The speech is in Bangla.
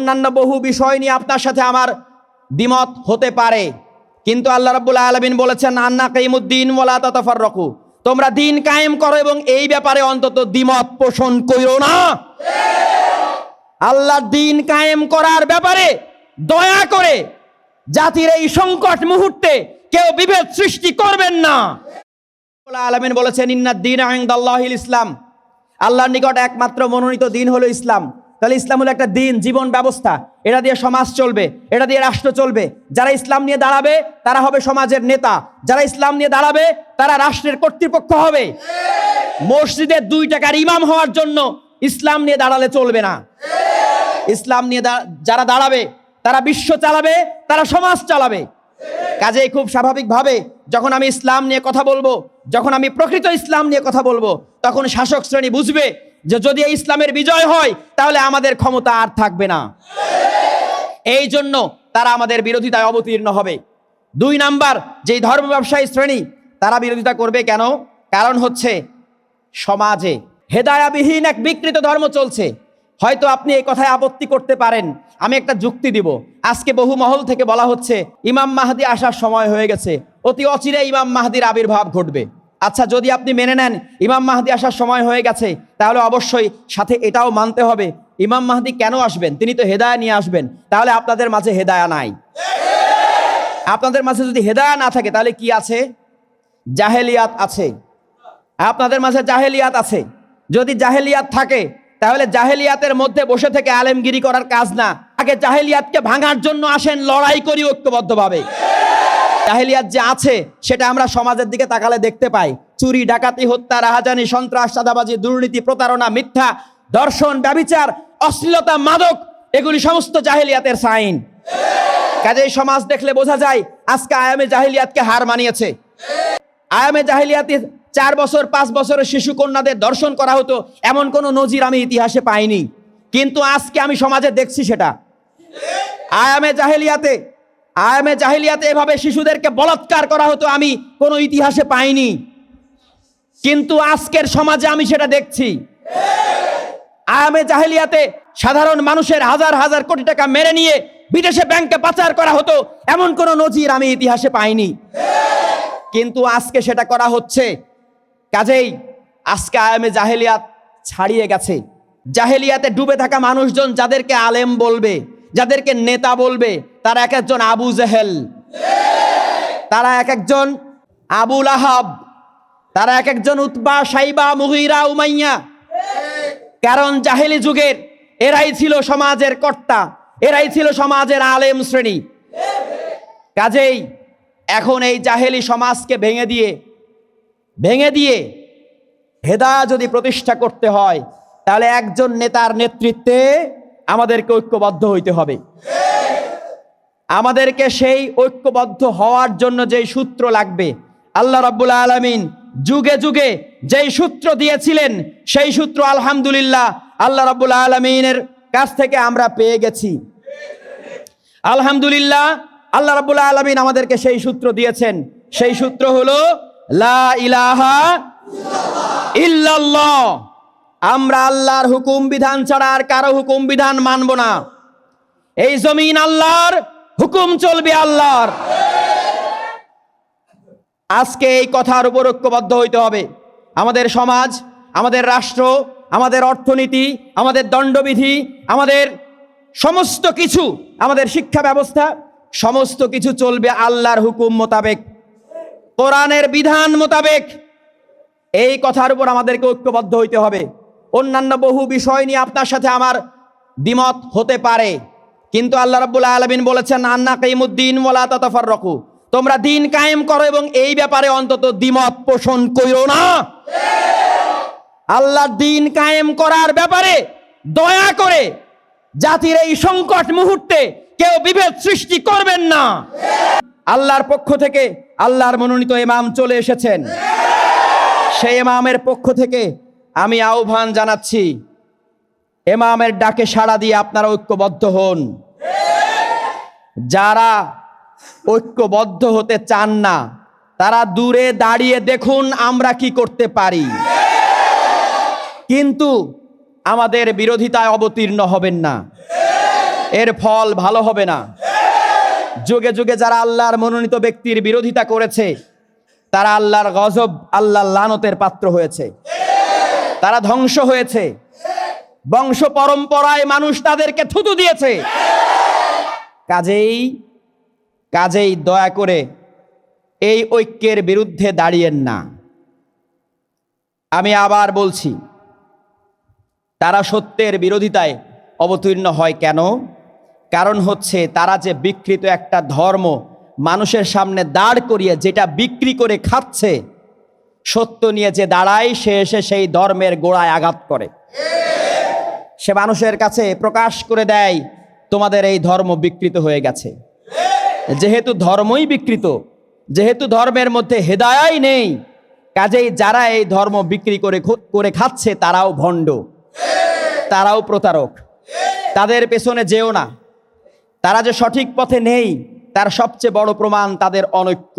অন্যান্য বহু বিষয় নিয়ে আপনার সাথে আমার দ্বিমত হতে পারে। কিন্তু আল্লাহ রাব্বুল আলামিন বলেছেন আন্না কাইমুদ্দিন ওয়ালা তাতাফাররাকু। তোমরা দিন কায়েম করো এবং এই ব্যাপারে অন্তত দ্বিমত পোষণ করো না। আল্লাহর দিন কায়েম করার ব্যাপারে দয়া করে জাতির এই সংকট মুহূর্তে কেউ বিভেদ সৃষ্টি করবেন না। আলমিন বলেছেন, ইন্নাদ দিন আহমদাল্লাহিল ইসলাম। আল্লাহর নিকট একমাত্র মনোনীত দিন হলো ইসলাম। তাহলে ইসলাম হলো একটা দিন, জীবন ব্যবস্থা। এটা দিয়ে সমাজ চলবে, এটা দিয়ে রাষ্ট্র চলবে। যারা ইসলাম নিয়ে দাঁড়াবে, তারা হবে সমাজের নেতা। যারা ইসলাম নিয়ে দাঁড়াবে, তারা রাষ্ট্রের কর্তৃপক্ষ হবে। মসজিদের দুই টাকার ইমাম হওয়ার জন্য ইসলাম নিয়ে দাঁড়ালে চলবে না। ইসলাম নিয়ে যারা দাঁড়াবে, তারা বিশ্ব চালাবে, তারা সমাজ চালাবে। কাজেই খুব স্বাভাবিকভাবে যখন আমি ইসলাম নিয়ে কথা বলব, যখন আমি প্রকৃত ইসলাম নিয়ে কথা বলব, তখন শাসক শ্রেণি বুঝবে যে যদি ইসলামের বিজয় হয়, তাহলে আমাদের ক্ষমতা আর থাকবে না। এই জন্য তারা আমাদের বিরোধিতায় অবতীর্ণ হবে। দুই নাম্বার, যেই ধর্ম ব্যবসায়ী শ্রেণি, তারা বিরোধিতা করবে কেন? কারণ হচ্ছে সমাজে হেদায়াবিহীন এক বিকৃত ধর্ম চলছে। হয়তো আপনি এই কথায় আপত্তি করতে পারেন। আমি একটা যুক্তি দিব। আজকে বহু মহল থেকে বলা হচ্ছে, ইমাম মাহাদি আসার সময় হয়ে গেছে। অতি অচিরে ইমাম মাহাদির আবির্ভাব ঘটবে। আচ্ছা যদি আপনি মেনে নেন ইমাম মাহাদি আসার সময় হয়ে গেছে, তাহলে অবশ্যই সাথে এটাও মানতে হবে। ইমাম মাহাদি কেন আসবেন? তিনি তো হেদায়া নিয়ে আসবেন। তাহলে আপনাদের মাঝে হেদায়া নাই। আপনাদের মাঝে যদি হেদায়া না থাকে, তাহলে কি আছে? জাহেলিয়াত আছে। আপনাদের মাঝে জাহেলিয়াত আছে। যদি জাহেলিয়াত থাকে, তাহলে জাহেলিয়াতের মধ্যে বসে থেকে আলেমগিরি করার কাজ না। আগে জাহেলিয়াতকে ভাঙার জন্য আসেন, লড়াই করি ঐক্যবদ্ধভাবে। জাহেলিয়াত যে আছে, সেটা আমরা সমাজের দিকে তাকালে দেখতে পাই। চুরি, ডাকাতি, হত্যা, রাহাজানি, সন্ত্রাস চাঁদাবাজি দুর্নীতি, প্রতারণা, মিথ্যা, দর্শন, ব্যবিচার, অশ্লীলতা, মাদক, এগুলি সমস্ত জাহেলিয়াতের সাইন। কাজেই সমাজ দেখলে বোঝা যায়, আজকে আয়ামে জাহেলিয়াতকে হার মানিয়েছে। আয়ামে জাহিলিয়াতে চার বছর, পাঁচ বছরের শিশু কন্যাদের দর্শন করা হতো, এমন কোনো নজির আমি ইতিহাসে পাইনি। কিন্তু আজকে আমি সমাজে দেখছি সেটা। আয়ামে জাহেলিয়াতে আয়ামে জাহিলিয়াতে এভাবে শিশুদেরকে বলাৎকার করা হতো, আমি কোনো ইতিহাসে পাইনি। কিন্তু আজকের সমাজে আমি সেটা দেখছি। আয়ামে জাহেলিয়াতে সাধারণ মানুষের হাজার হাজার কোটি টাকা মেরে নিয়ে বিদেশে ব্যাংকে পাচার করা হতো, এমন কোনো নজির আমি ইতিহাসে পাইনি। কিন্তু আজকে সেটা করা হচ্ছে। কাজেই আজকে আয়ামে জাহেলিয়াত ছাড়িয়ে গেছে। জাহেলিয়াতে ডুবে থাকা মানুষজন যাদেরকে আলেম বলবে, যাদেরকে নেতা বলবে তারা এক একজন আবু জেহেল। তারা এক একজন আবুল আহাব তারা এক একজন উৎবা সাইবা মুহিরা উমাইয়া। কারণ জাহেলি যুগের এরাই ছিল সমাজের কর্তা, এরাই ছিল সমাজের আলেম শ্রেণি। কাজেই এখন এই জাহেলি সমাজকে ভেঙে দিয়ে ভেঙে দিয়ে হেদা যদি প্রতিষ্ঠা করতে হয়, তাহলে একজন নেতার নেতৃত্বে আমাদেরকে ঐক্যবদ্ধ হইতে হবে। আমাদেরকে সেই ঐক্যবদ্ধ হওয়ার জন্য যেই সূত্র লাগবে, আল্লাহ রাব্বুল আলামিন যুগে যুগে যেই সূত্র দিয়েছিলেন, সেই সূত্র আলহামদুলিল্লাহ আল্লাহ রাব্বুল আলামিনের কাছ থেকে আমরা পেয়ে গেছি। আলহামদুলিল্লাহ আল্লাহ রাব্বুল আলামিন আমাদেরকে সেই সূত্র দিয়েছেন। সেই সূত্র হলো, লা ইলাহা ইল্লাল্লাহ। আমরা আল্লাহর হুকুম বিধান ছাড়া আর কারও হুকুম বিধান মানব না। এই জমিন আল্লাহর হুকুম চলবে আল্লাহর। আজকে এই কথার উপর ঐক্যবদ্ধ হইতে হবে। আমাদের সমাজ, আমাদের রাষ্ট্র, আমাদের অর্থনীতি, আমাদের দণ্ডবিধি, আমাদের সমস্ত কিছু, আমাদের শিক্ষা ব্যবস্থা, সমস্ত কিছু চলবে আল্লাহর হুকুম মোতাবেক। কোরআনের বিধান মোতাবেক। এই কথার উপর আমাদেরকে ঐক্যবদ্ধ হইতে হবে। অন্যান্য বহু বিষয় নিয়ে আপনার সাথে আমার দ্বিমত হতে পারে। কিন্তু আল্লাহ রাব্বুল আলামিন বলেছেন, আন্না কাইমুদ্দিন ওয়ালা তাতাফাররাকু। তোমরা দিন কায়েম করো এবং এই ব্যাপারে অন্তত দ্বিমত পোষণ করো না। আল্লাহর দিন কায়েম করার ব্যাপারে দয়া করে জাতির এই সংকট মুহূর্তে কেউ বিভেদ সৃষ্টি করবেন না। আল্লাহর পক্ষ থেকে আল্লাহর মনোনীত ইমাম চলে এসেছেন। সেই ইমামের পক্ষ থেকে আমি আহ্বান জানাচ্ছি এমামের ডাকে সাড়া দিয়ে আপনারা ঐক্যবদ্ধ হন। যারা ঐক্যবদ্ধ হতে চান না, তারা দূরে দাঁড়িয়ে দেখুন আমরা কি করতে পারি। কিন্তু আমাদের বিরোধিতায় অবতীর্ণ হবেন না। এর ফল ভালো হবে না। যুগে যুগে যারা আল্লাহর মনোনীত ব্যক্তির বিরোধিতা করেছে, তারা আল্লাহর গজব, আল্লাহর লানতের পাত্র হয়েছে। তারা ধ্বংস হয়েছে। বংশ পরম্পরায় মানুষ তাদেরকে থুতু দিয়েছে। কাজেই কাজেই দয়া করে এই ঐক্যের বিরুদ্ধে দাঁড়িয়েন না। আমি আবার বলছি, তারা সত্যের বিরোধিতায় অবতীর্ণ হয় কেন? কারণ হচ্ছে তারা যে বিকৃত একটা ধর্ম মানুষের সামনে দাঁড় করিয়ে যেটা বিক্রি করে খাচ্ছে, সত্য নিয়ে যে দাঁড়ায়, সে এসে সেই ধর্মের গোড়ায় আঘাত করে। সে মানুষের কাছে প্রকাশ করে দেয় তোমাদের এই ধর্ম বিকৃত হয়ে গেছে। যেহেতু ধর্মই বিকৃত, যেহেতু ধর্মের মধ্যে হেদায়াই নেই, কাজেই যারা এই ধর্ম বিক্রি করে করে খাচ্ছে তারাও ভণ্ড, তারাও প্রতারক। তাদের পেছনে যেও না। তারা যে সঠিক পথে নেই, তার সবচেয়ে বড় প্রমাণ তাদের অনৈক্য।